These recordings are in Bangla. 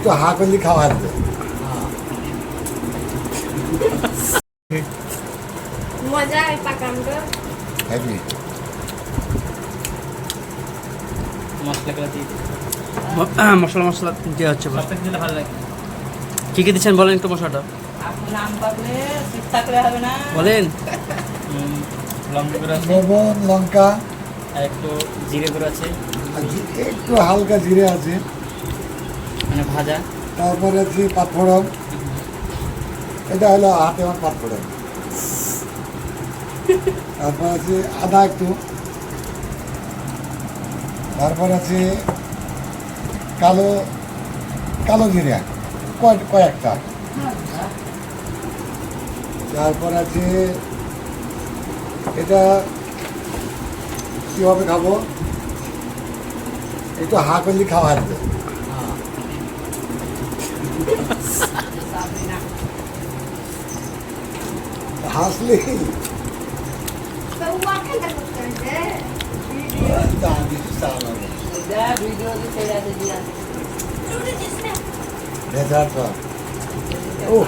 একটু হা করলে খাওয়া আসবে মজা এই পাকানটা হ্যাপি দিয়ে দিই ম- মশলা মশলা দেওয়া হচ্ছে এবার। সবটা দিলে ভালো লাগে। কি কি দিচ্ছেন বলেন একটু মশলাটা? বলেন। লঙ্কা গুঁড়ো আছে। লবণ লঙ্কা। আর একটু জিরে গুঁড়ো আছে। একটু হালকা জিরে আছে। ভাজা। তারপরে আছে পাঁচফোড়ন এটা হলো হাতে আমার পাঁচফোড়ন তারপর আছে আদা একটু। তারপর আছে কালো কালো জিরে, কয় কয়েকটা। তারপর আছে এটা কীভাবে খাব? একটু হা করলে খাওয়া আসবে Hasli. Savunmakta da kurtardı. Daha bir sağlam. Daha duyduğunu söyledi diye. Öğrencisine. Mezar var. Oh.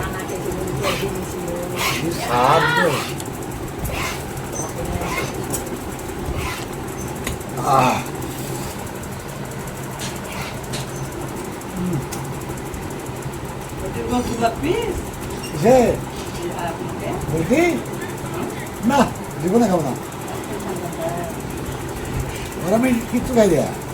Bir sardı. Ah. Mm. Quanto va plus J'ai. J'ai. não digo na câmera. Agora me que tu vai dar?